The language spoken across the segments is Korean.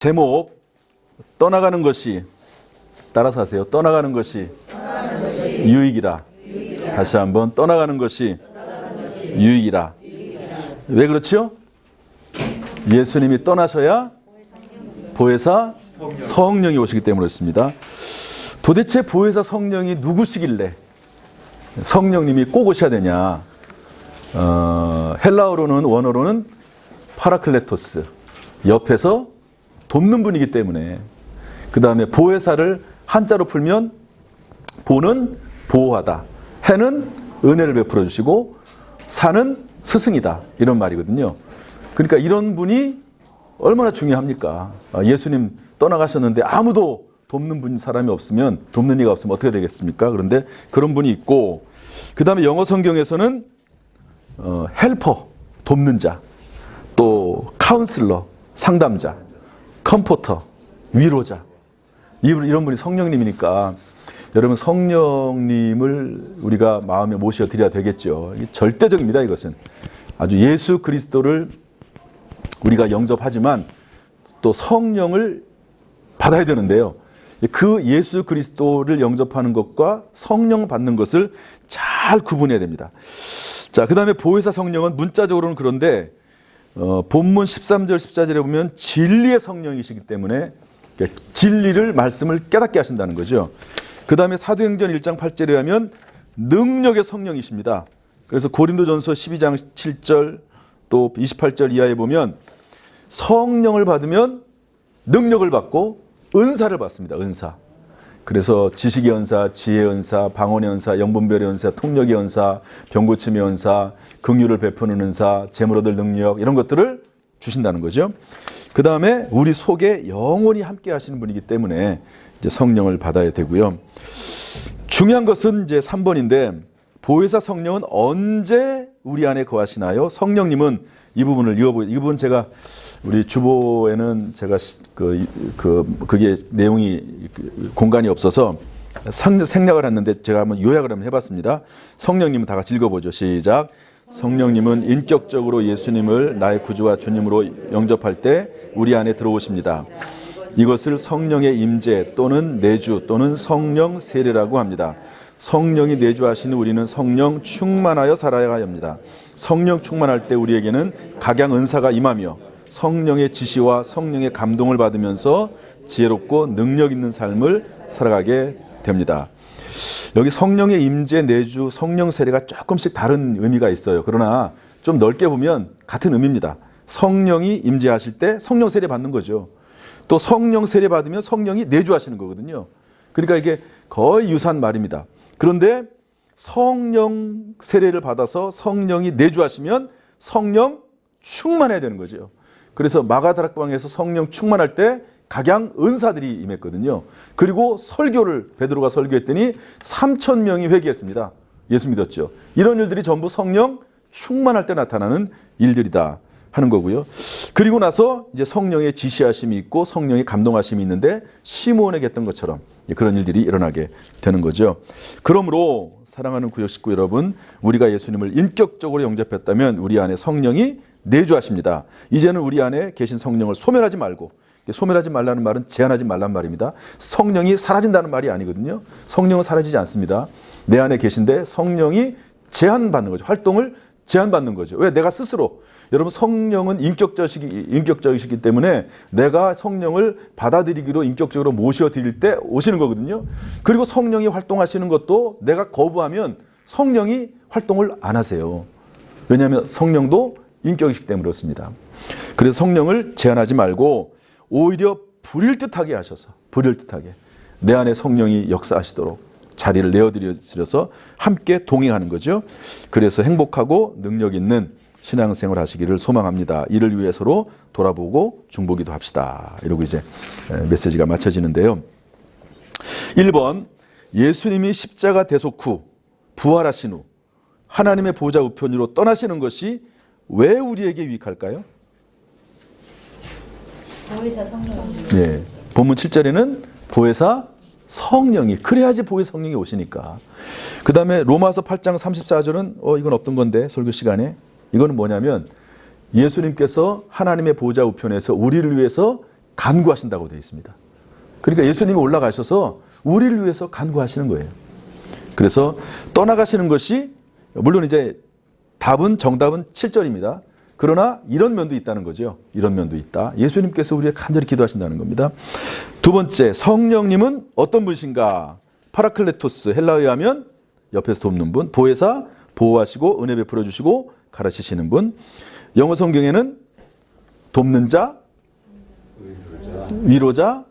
제목 떠나가는 것이 따라서 하세요. 떠나가는 것이 유익이라. 다시 한번 떠나가는 것이 유익이라. 왜 그렇지요? 예수님이 떠나셔야 보혜사 성령이 오시기 때문에 그렇습니다. 도대체 보혜사 성령이 누구시길래 성령님이 꼭 오셔야 되냐? 어, 헬라어로는 원어로는 파라클레토스 옆에서 돕는 분이기 때문에 그 다음에 보혜사를 한자로 풀면 보는 보호하다 해는 은혜를 베풀어 주시고 사는 스승이다 이런 말이거든요. 그러니까 이런 분이 얼마나 중요합니까? 아, 예수님 떠나가셨는데 아무도 돕는 분 사람이 없으면 돕는 이가 없으면 어떻게 되겠습니까? 그런데 그런 분이 있고 그 다음에 영어 성경에서는 어, 헬퍼 돕는 자, 또 카운슬러 상담자, 컴포터 위로자 이- 이런 분이 성령님이니까 여러분 성령님을 우리가 마음에 모셔 드려야 되겠죠. 절대적입니다. 이것은 아주 예수 그리스도를 우리가 영접하지만 또 성령을 받아야 되는데요. 그 예수 그리스도를 영접하는 것과 성령 받는 것을 잘 구분해야 됩니다. 자, 그 다음에 보혜사 성령은 문자적으로는 그런데 어, 본문 13절 14절에 보면 진리의 성령이시기 때문에 진리를 말씀을 깨닫게 하신다는 거죠. 그 다음에 사도행전 1장 8절에 하면 능력의 성령이십니다. 그래서 고린도전서 12장 7절 또 28절 이하에 보면 성령을 받으면 능력을 받고 은사를 받습니다. 은사. 그래서 지식의 은사, 지혜의 은사, 방언의 은사, 영분별의 은사, 통력의 은사, 병고침의 은사, 긍휼을 베푸는 은사, 재물 얻을 능력 이런 것들을 주신다는 거죠. 그 다음에 우리 속에 영원히 함께 하시는 분이기 때문에 이제 성령을 받아야 되고요. 중요한 것은 이제 3번인데 보혜사 성령은 언제 우리 안에 거하시나요? 성령님은 이 부분을 이어보 이 부분 제가 우리 주보에는 제가 시- 그, 그 그게 내용이 그 공간이 없어서 상- 생략을 했는데 제가 한번 요약을 한번 해봤습니다. 성령님은 다 같이 읽어보죠. 시작. 성령님은 인격적으로 예수님을 나의 구주와 주님으로 영접할 때 우리 안에 들어오십니다. 이것을 성령의 임재 또는 내주 또는 성령 세례라고 합니다. 성령이 내주하시는 우리는 성령 충만하여 살아야 합니다. 성령 충만할 때 우리에게는 각양 은사가 임하며 성령의 지시와 성령의 감동을 받으면서 지혜롭고 능력 있는 삶을 살아가게 됩니다. 여기 성령의 임재 내주 성령 세례가 조금씩 다른 의미가 있어요. 그러나 좀 넓게 보면 같은 의미입니다. 성령이 임재하실 때 성령 세례 받는 거죠. 또 성령 세례 받으면 성령이 내주하시는 거거든요. 그러니까 이게 거의 유사한 말입니다. 그런데 성령 세례를 받아서 성령이 내주하시면 성령 충만해야 되는 거죠. 그래서 마가다락방에서 성령 충만할 때 각양 은사들이 임했거든요. 그리고 설교를 베드로가 설교했더니 3천 명이 회개했습니다. 예수 믿었죠. 이런 일들이 전부 성령 충만할 때 나타나는 일들이다 하는 거고요. 그리고 나서 이제 성령의 지시하심이 있고 성령의 감동하심이 있는데 시몬에게 했던 것처럼 그런 일들이 일어나게 되는 거죠. 그러므로 사랑하는 구역 식구 여러분, 우리가 예수님을 인격적으로 영접했다면 우리 안에 성령이 내주하십니다. 이제는 우리 안에 계신 성령을 소멸하지 말고 소멸하지 말라는 말은 제한하지 말란 말입니다. 성령이 사라진다는 말이 아니거든요. 성령은 사라지지 않습니다. 내 안에 계신데 성령이 제한받는 거죠. 활동을 제한받는 거죠. 왜? 내가 스스로. 여러분 성령은 인격적이기, 인격적이시기 때문에 내가 성령을 받아들이기로 인격적으로 모셔 드릴 때 오시는 거거든요. 그리고 성령이 활동하시는 것도 내가 거부하면 성령이 활동을 안 하세요. 왜냐하면 성령도 인격이시기 때문에 그렇습니다. 그래서 성령을 제한하지 말고 오히려 불일 듯하게 하셔서 불일 듯하게 내 안에 성령이 역사하시도록 자리를 내어드려서 함께 동행하는 거죠. 그래서 행복하고 능력 있는 신앙생활 하시기를 소망합니다. 이를 위해 서로 돌아보고 중보기도 합시다. 이러고 이제 메시지가 마쳐지는데요. 1번 예수님이 십자가 대속 후 부활하신 후 하나님의 보좌 우편으로 떠나시는 것이 왜 우리에게 유익할까요? 보혜사 성령 예. 본문 7절에는 보혜사 성령이 그래야지 보혜 성령이 오시니까. 그 다음에 로마서 8장 34절은 어 이건 어떤 건데 설교 시간에 이거는 뭐냐면 예수님께서 하나님의 보좌 우편에서 우리를 위해서 간구하신다고 되어 있습니다. 그러니까 예수님이 올라가셔서 우리를 위해서 간구하시는 거예요. 그래서 떠나가시는 것이 물론 이제 답은 정답은 7절입니다. 그러나 이런 면도 있다는 거죠. 이런 면도 있다. 예수님께서 우리의 간절히 기도하신다는 겁니다. 두 번째, 성령님은 어떤 분이신가? 파라클레토스 헬라어에 하면 옆에서 돕는 분, 보혜사 보호하시고 은혜 베풀어 주시고 가르치시는 분. 영어 성경에는 돕는 자, 위로자,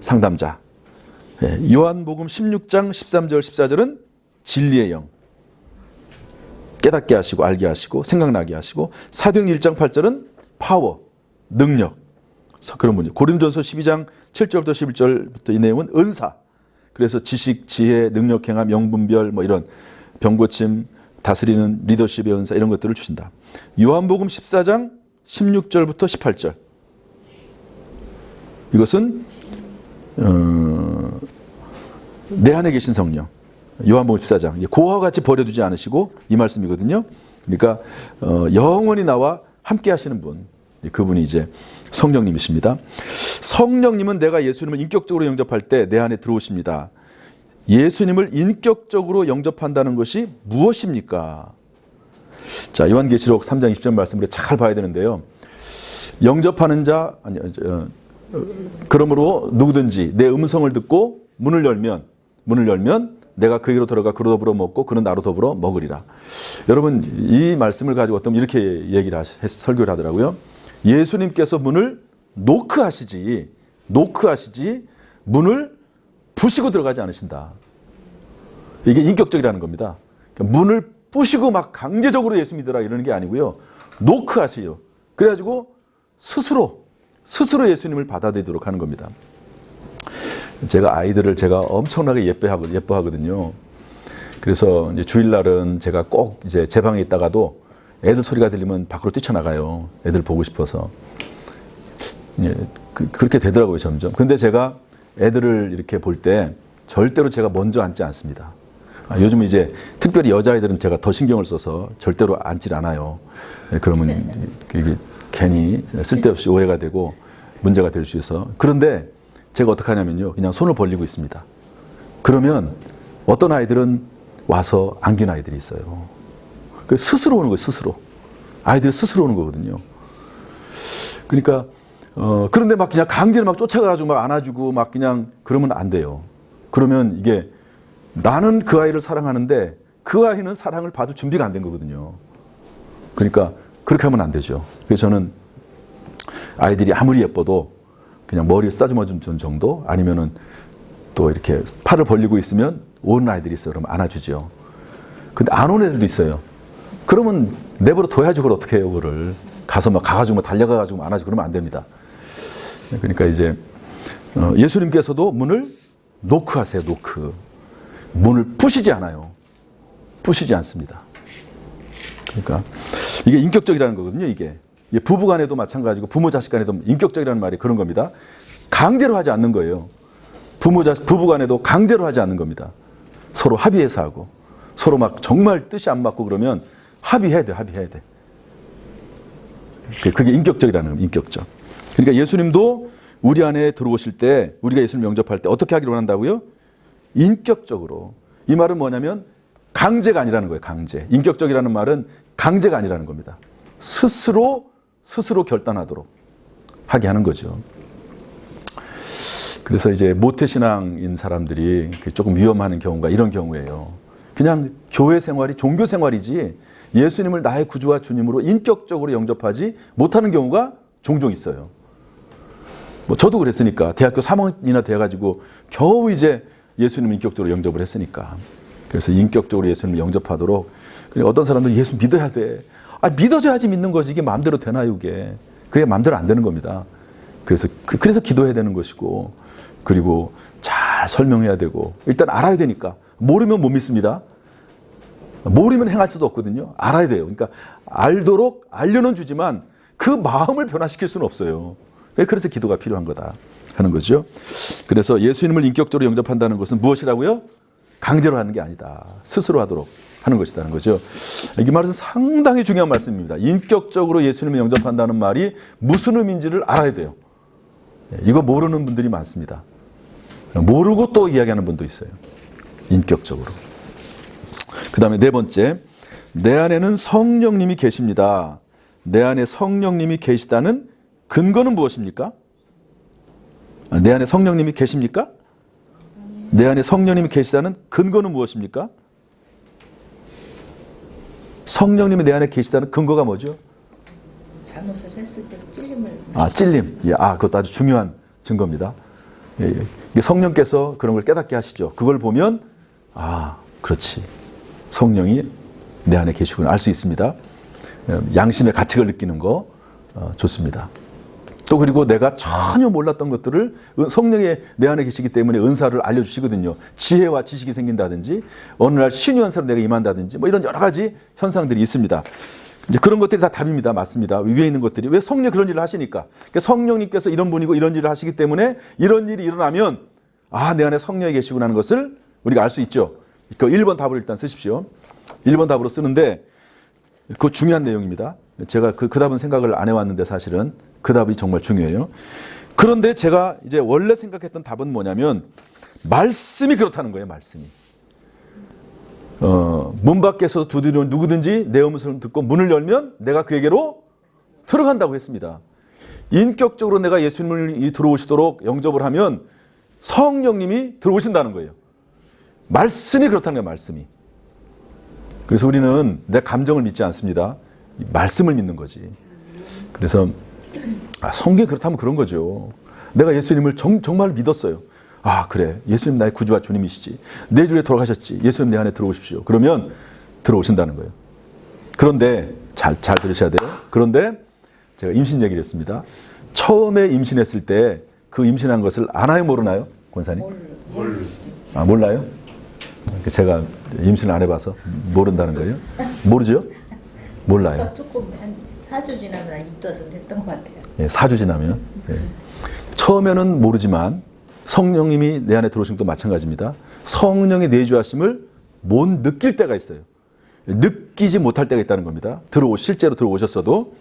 상담자. 예, 요한복음 16장 13절 14절은 진리의 영. 깨닫게 하시고 알게 하시고 생각나게 하시고 사도행 1장 8절은 파워, 능력. 그런 분이 고린도전서 12장 7절부터 11절부터 이 내용은 은사. 그래서 지식, 지혜, 능력, 행함, 영분별 뭐 이런 병고침, 다스리는 리더십의 은사 이런 것들을 주신다. 요한복음 14장 16절부터 18절. 이것은 어, 내 안에 계신 성령. 요한복음 14장. 고아와 같이 버려두지 않으시고 이 말씀이거든요. 그러니까 어, 영원히 나와 함께 하시는 분. 그분이 이제 성령님이십니다. 성령님은 내가 예수님을 인격적으로 영접할 때 내 안에 들어오십니다. 예수님을 인격적으로 영접한다는 것이 무엇입니까? 자, 요한계시록 3장 20절 말씀을 잘 봐야 되는데요. 영접하는 자, 아니, 어, 그러므로 누구든지 내 음성을 듣고 문을 열면, 문을 열면 내가 그에게로 들어가 그로 더불어 먹고 그는 나로 더불어 먹으리라. 여러분, 이 말씀을 가지고 어떤 이렇게 얘기를 하시, 설교를 하더라고요. 예수님께서 문을 노크하시지, 노크하시지, 문을 부시고 들어가지 않으신다. 이게 인격적이라는 겁니다. 그러니까 문을 부시고 막 강제적으로 예수 믿으라 이러는 게 아니고요. 노크하세요. 그래가지고 스스로 스스로 예수님을 받아들이도록 하는 겁니다. 제가 아이들을 제가 엄청나게 예뻐하고 예뻐하거든요. 그래서 이제 주일날은 제가 꼭 이제 제 방에 있다가도 애들 소리가 들리면 밖으로 뛰쳐나가요. 애들 보고 싶어서. 예, 그, 그렇게 되더라고요, 점점. 근데 제가 애들을 이렇게 볼 때 절대로 제가 먼저 앉지 않습니다. 아, 요즘 이제 특별히 여자아이들은 제가 더 신경을 써서 절대로 앉질 않아요. 예, 그러면 이게 괜히 쓸데없이 오해가 되고 문제가 될 수 있어. 그런데 제가 어떻게 하냐면요. 그냥 손을 벌리고 있습니다. 그러면 어떤 아이들은 와서 안긴 아이들이 있어요. 그 스스로 오는 거예요, 스스로. 아이들이 스스로 오는 거거든요. 그러니까, 어, 그런데 막 그냥 강제로 막 쫓아가가지고 막 안아주고 막 그냥 그러면 안 돼요. 그러면 이게 나는 그 아이를 사랑하는데 그 아이는 사랑을 받을 준비가 안 된 거거든요. 그러니까 그렇게 하면 안 되죠. 그래서 저는 아이들이 아무리 예뻐도 그냥 머리에 쓰다듬어 준 정도 아니면은 또 이렇게 팔을 벌리고 있으면 오는 아이들이 있어요. 그럼 안아주죠. 근데 안 오는 애들도 있어요. 그러면 내버려 둬야지 그걸 어떻게 해요, 그거를. 가서 막 가가지고 막 달려가가지고 안아주고 그러면 안 됩니다. 그러니까 이제 어, 예수님께서도 문을 노크 하세요, 노크. 문을 부시지 않아요. 부시지 않습니다. 그러니까 이게 인격적이라는 거거든요, 이게. 부부 간에도 마찬가지고 부모 자식 간에도 인격적이라는 말이 그런 겁니다. 강제로 하지 않는 거예요. 부모 자식, 부부 간에도 강제로 하지 않는 겁니다. 서로 합의해서 하고 서로 막 정말 뜻이 안 맞고 그러면 합의해야 돼, 합의해야 돼. 그게 인격적이라는 겁니다, 인격적. 그러니까 예수님도 우리 안에 들어오실 때 우리가 예수님 영접할 때 어떻게 하기를 원한다고요? 인격적으로. 이 말은 뭐냐면 강제가 아니라는 거예요, 강제. 인격적이라는 말은 강제가 아니라는 겁니다. 스스로 스스로 결단하도록 하게 하는 거죠. 그래서 이제 모태신앙인 사람들이 조금 위험하는 경우가 이런 경우예요. 그냥 교회 생활이 종교 생활이지 예수님을 나의 구주와 주님으로 인격적으로 영접하지 못하는 경우가 종종 있어요. 뭐 저도 그랬으니까 대학교 3학년이나 돼가지고 겨우 이제 예수님 인격적으로 영접을 했으니까 그래서 인격적으로 예수님을 영접하도록 어떤 사람들은 예수 믿어야 돼. 아, 믿어줘야지 믿는 거지. 이게 마음대로 되나요, 이게. 그게 마음대로 안 되는 겁니다. 그래서, 그, 그래서 기도해야 되는 것이고, 그리고 잘 설명해야 되고, 일단 알아야 되니까. 모르면 못 믿습니다. 모르면 행할 수도 없거든요. 알아야 돼요. 그러니까 알도록 알려는 주지만 그 마음을 변화시킬 수는 없어요. 그래서 기도가 필요한 거다 하는 거죠. 그래서 예수 님을 인격적으로 영접한다는 것은 무엇이라고요? 강제로 하는 게 아니다. 스스로 하도록 하는 것이라는 거죠. 이 말은 상당히 중요한 말씀입니다. 인격적으로 예수님을 영접한다는 말이 무슨 의미인지를 알아야 돼요. 예, 이거 모르는 분들이 많습니다. 모르고 또 이야기하는 분도 있어요. 인격적으로. 그 다음에 네 번째, 내 안에는 성령님이 계십니다. 내 안에 성령님이 계시다는 근거는 무엇입니까? 아, 내 안에 성령님이 계십니까? 내 안에 성령님이 계시다는 근거는 무엇입니까? 성령님이 내 안에 계시다는 근거가 뭐죠? 잘못을 했을 때 찔림을 아, 찔림. 예, 아, 그것도 아주 중요한 증거입니다. 예, 예. 성령께서 그런 걸 깨닫게 하시죠. 그걸 보면, 아, 그렇지. 성령이 내 안에 계시구나 알 수 있습니다. 예, 양심의 가책을 느끼는 거 어, 좋습니다. 또 그리고 내가 전혀 몰랐던 것들을 은- 성령이 내 안에 계시기 때문에 은사를 알려주시거든요. 지혜와 지식이 생긴다든지 어느 날 신유 현사로 내가 임한다든지 뭐 이런 여러 가지 현상들이 있습니다. 이제 그런 것들이 다 답입니다. 맞습니다. 위에 있는 것들이 왜 성령 그런 일을 하시니까 그러니까 성령님께서 이런 분이고 이런 일을 하시기 때문에 이런 일이 일어나면 아 내 안에 성령이 계시구나 하는 것을 우리가 알 수 있죠. 그 1번 답을 일단 쓰십시오. 1번 답으로 쓰는데 그 중요한 내용입니다. 제가 그, 그 답은 생각을 안 해왔는데 사실은 그 답이 정말 중요해요. 그런데 제가 이제 원래 생각했던 답은 뭐냐면 말씀이 그렇다는 거예요. 말씀이. 어, 문 밖에서 두드리는 누구든지 내 음성을 듣고 문을 열면 내가 그에게로 들어간다고 했습니다. 인격적으로 내가 예수님을 들어오시도록 영접을 하면 성령님이 들어오신다는 거예요. 말씀이 그렇다는 거예요. 말씀이. 그래서 우리는 내 감정을 믿지 않습니다. 이 말씀을 믿는 거지. 그래서 아, 성경이 그렇다면 그런 거죠. 내가 예수님을 정, 정말 믿었어요. 아 그래 예수님 나의 구주와 주님이시지. 내 주에 돌아가셨지. 예수님 내 안에 들어오십시오. 그러면 들어오신다는 거예요. 그런데 잘, 잘 들으셔야 돼요. 그런데 제가 임신 얘기를 했습니다. 처음에 임신했을 때 그 임신한 것을 아나요 모르나요? 권사님? 아 몰라요? 그 제가 임신을 안 해봐서 모른다는 거예요? 모르죠? 몰라요. 또 조금 한 4주 지나면 입덧은 됐던 것 같아요. 예, 4주 지나면. 예. 처음에는 모르지만 성령님이 내 안에 들어오신 것도 마찬가지입니다. 성령의 내주하심을 못 느낄 때가 있어요. 느끼지 못할 때가 있다는 겁니다. 들어오, 실제로 들어오셨어도.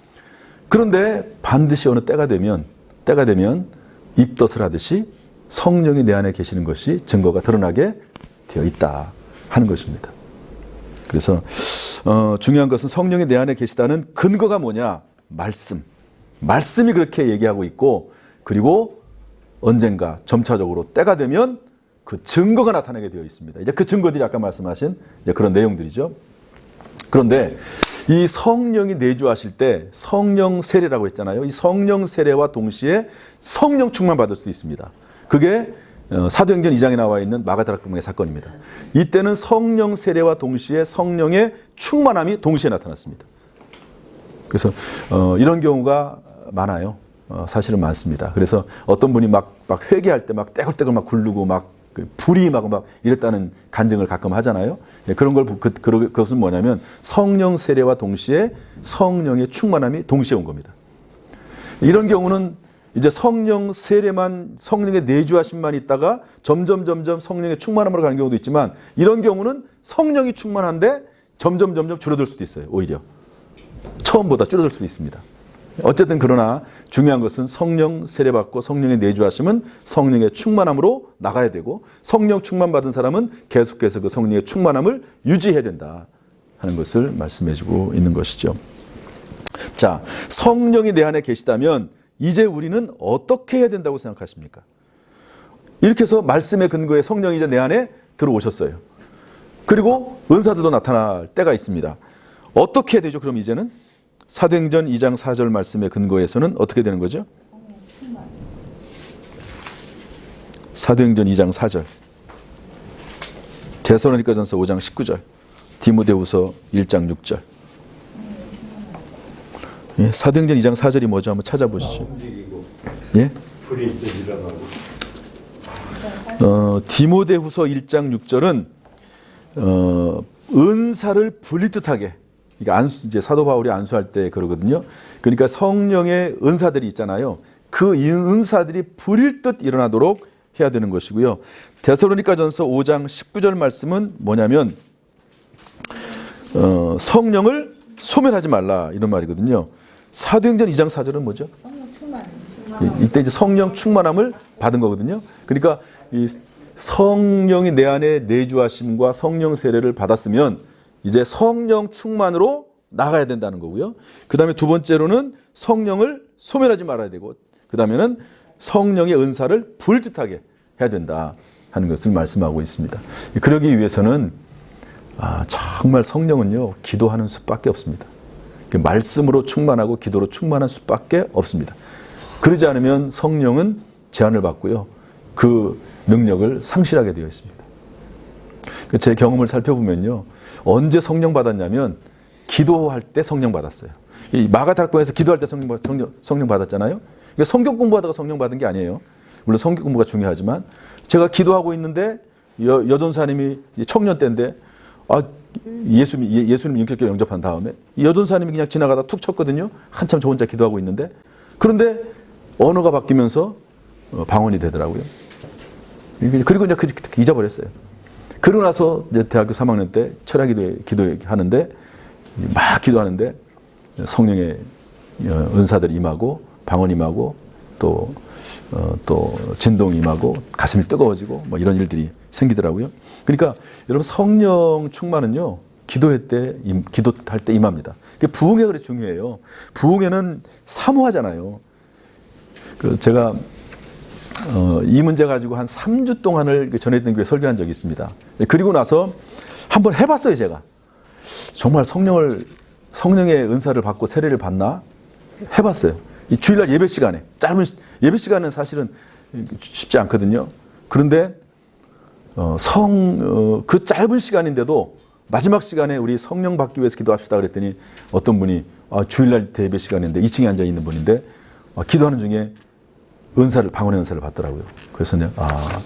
그런데 반드시 어느 때가 되면, 때가 되면 입덧을 하듯이 성령이 내 안에 계시는 것이 증거가 드러나게 되어 있다 하는 것입니다. 그래서 어, 중요한 것은 성령이 내 안에 계시다는 근거가 뭐냐? 말씀. 말씀이 그렇게 얘기하고 있고 그리고 언젠가 점차적으로 때가 되면 그 증거가 나타나게 되어 있습니다. 이제 그 증거들이 아까 말씀하신 그런 내용들이죠. 그런데 이 성령이 내주하실 때 성령 세례라고 했잖아요. 이 성령 세례와 동시에 성령 충만 받을 수도 있습니다. 그게 어, 사도행전 2장에 나와 있는 마가다락금의 사건입니다. 이때는 성령 세례와 동시에 성령의 충만함이 동시에 나타났습니다. 그래서 어, 이런 경우가 많아요. 어, 사실은 많습니다. 그래서 어떤 분이 막, 막 회개할 때 막 떼굴떼굴 막 굴르고 막그 불이 막, 막 이랬다는 간증을 가끔 하잖아요. 예, 그런 걸, 보- 그, 그, 그것은 뭐냐면 성령 세례와 동시에 성령의 충만함이 동시에 온 겁니다. 이런 경우는 이제 성령 세례만 성령의 내주하심만 있다가 점점 점점 성령의 충만함으로 가는 경우도 있지만 이런 경우는 성령이 충만한데 점점 점점 줄어들 수도 있어요. 오히려 처음보다 줄어들 수도 있습니다. 어쨌든 그러나 중요한 것은 성령 세례받고 성령의 내주하심은 성령의 충만함으로 나가야 되고 성령 충만 받은 사람은 계속해서 그 성령의 충만함을 유지해야 된다 하는 것을 말씀해주고 있는 것이죠. 자, 성령이 내 안에 계시다면 이제 우리는 어떻게 해야 된다고 생각하십니까? 이렇게 해서 말씀의 근거에 성령이 이제 내 안에 들어오셨어요. 그리고 은사들도 나타날 때가 있습니다. 어떻게 해야 되죠? 그럼 이제는 사도행전 2장 4절 말씀의 근거에서는 어떻게 되는 거죠? 사도행전 2장 4절 데살로니가전서 5장 19절 디모데후서 1장 6절 예, 사도행전 2장 4절이 뭐죠? 한번 찾아보시죠. 예? 어, 디모데후서 1장 6절은 어, 은사를 분리듯하게 이게 안수 이제 사도 바울이 안수할 때 그러거든요. 그러니까 성령의 은사들이 있잖아요. 그이 은사들이 불일 듯 일어나도록 해야 되는 것이고요. 데살로니가전서 5장 19절 말씀은 뭐냐면 어, 성령을 소멸하지 말라 이런 말이거든요. 사도행전 2장 4절은 뭐죠? 성령 충만. 이- 이때 이제 성령 충만함을 받은 거거든요. 그러니까 이 성령이 내 안에 내주하심과 성령 세례를 받았으면 이제 성령 충만으로 나가야 된다는 거고요. 그 다음에 두 번째로는 성령을 소멸하지 말아야 되고, 그 다음에는 성령의 은사를 불뜻하게 해야 된다 하는 것을 말씀하고 있습니다. 그러기 위해서는 아, 정말 성령은요, 기도하는 수밖에 없습니다. 그 말씀으로 충만하고 기도로 충만한 수밖에 없습니다. 그러지 않으면 성령은 제한을 받고요. 그 능력을 상실하게 되어 있습니다. 그제 경험을 살펴보면요. 언제 성령 받았냐면 기도할 때 성령 받았어요. 이 마가다락방에서 기도할 때 성령, 받- 성령, 성령 받았잖아요. 그러니까 성경 공부하다가 성령 받은 게 아니에요. 물론 성경 공부가 중요하지만 제가 기도하고 있는데 여, 여전사님이 청년 때인데 아 예수 예- 예수님 인격적으로 영접한 다음에 이 여전사님이 그냥 지나가다 툭 쳤거든요. 한참 저 혼자 기도하고 있는데 그런데 언어가 바뀌면서 어, 방언이 되더라고요. 그리고 이제 그, 그 잊어버렸어요. 그러고 나서 이제 대학교 3학년 때 철학 기도 기도하는데 막 기도하는데 성령의 어, 은사들이 임하고 방언 임하고 또, 어, 또 진동 임하고 가슴이 뜨거워지고 뭐 이런 일들이 생기더라고요. 그러니까 여러분 성령 충만은요 기도회 때 임, 기도할 때 임합니다. 부흥회 그래 중요해요. 부흥회는 사모하잖아요. 그 제가 어, 이 문제 가지고 한 3주 동안을 그 전했던 교회 설교한 적이 있습니다. 그리고 나서 한번 해봤어요, 제가. 정말 성령을, 성령의 은사를 받고 세례를 받나? 해봤어요. 이 주일날 예배 시간에. 짧은, 시- 예배 시간은 사실은 쉽지 않거든요. 그런데, 어, 성, 어, 그 짧은 시간인데도 마지막 시간에 우리 성령 받기 위해서 기도합시다 그랬더니 어떤 분이 아, 주일날 예배 시간인데 2층에 앉아 있는 분인데 아, 기도하는 중에 은사를 방언의 은사를 받더라고요. 그래서 이제 아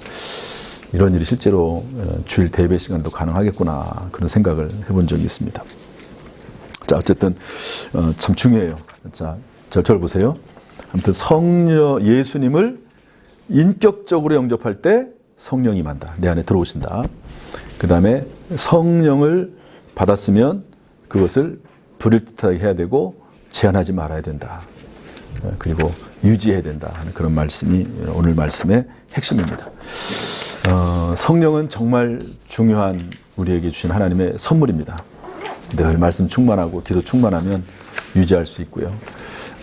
이런 일이 실제로 어, 주일 대배 시간도 가능하겠구나 그런 생각을 해본 적이 있습니다. 자 어쨌든 어, 참 중요해요. 자 절절 보세요. 아무튼 성녀 예수님을 인격적으로 영접할 때 성령이 임한다. 내 안에 들어오신다. 그 다음에 성령을 받았으면 그것을 불일듯하게 해야 되고 제한하지 말아야 된다. 어, 그리고 유지해야 된다 하는 그런 말씀이 오늘 말씀의 핵심입니다. 어, 성령은 정말 중요한 우리에게 주신 하나님의 선물입니다. 늘 말씀 충만하고 기도 충만하면 유지할 수 있고요.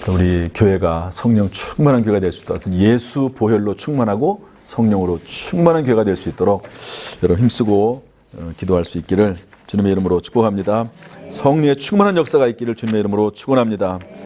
또 우리 교회가 성령 충만한 교회가 될 수 있도록 예수 보혈로 충만하고 성령으로 충만한 교회가 될 수 있도록 여러분 힘쓰고 어, 기도할 수 있기를 주님의 이름으로 축복합니다. 성령의 충만한 역사가 있기를 주님의 이름으로 축원합니다.